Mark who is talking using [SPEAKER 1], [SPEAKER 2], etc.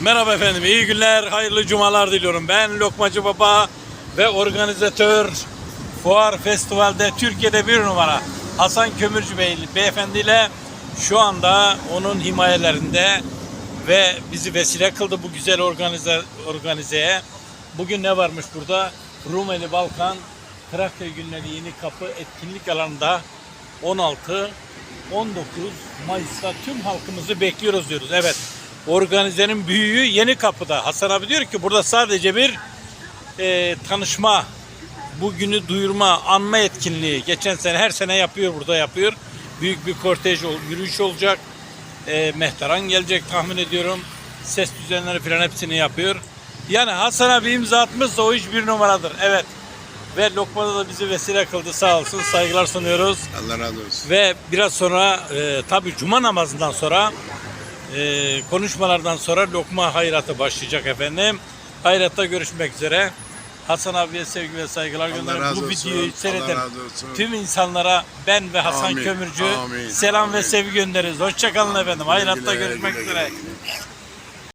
[SPEAKER 1] Merhaba efendim, iyi günler, hayırlı cumalar diliyorum. Ben Lokmacı Baba ve organizatör Fuar Festival'de Türkiye'de bir numara Hasan Kömürcü Bey beyefendi ile şu anda onun himayelerinde ve bizi vesile kıldı bu güzel organize, organizeye. Bugün ne varmış burada? Rumeli Balkan Trakya Günleri Yeni Kapı etkinlik alanında 16 19 Mayıs'ta tüm halkımızı bekliyoruz diyoruz. Evet. Organizenin büyüğü Yeni Kapı'da. Hasan abi diyor ki burada sadece bir e, tanışma, bugünü duyurma, anma etkinliği. Geçen sene her sene yapıyor burada yapıyor. Büyük bir kortej, yürüyüş olacak. E, Mehteran gelecek tahmin ediyorum. Ses düzenleri falan hepsini yapıyor. Yani Hasan abi imza atmışsa o iş bir numaradır. Evet. Ve Lokman'da da bizi vesile kıldı sağ olsun. Saygılar sunuyoruz.
[SPEAKER 2] Allah razı olsun.
[SPEAKER 1] Ve biraz sonra e, tabi cuma namazından sonra e, konuşmalardan sonra lokma hayratı başlayacak efendim. Hayratta görüşmek üzere. Hasan abiye sevgi ve saygılar
[SPEAKER 2] razı
[SPEAKER 1] Bu videoyu seyreden tüm insanlara ben ve Hasan
[SPEAKER 2] Amin.
[SPEAKER 1] Kömürcü
[SPEAKER 2] Amin.
[SPEAKER 1] selam ve
[SPEAKER 2] Amin.
[SPEAKER 1] sevgi gönderiz. Hoşçakalın efendim. Hayratta görüşmek üzere.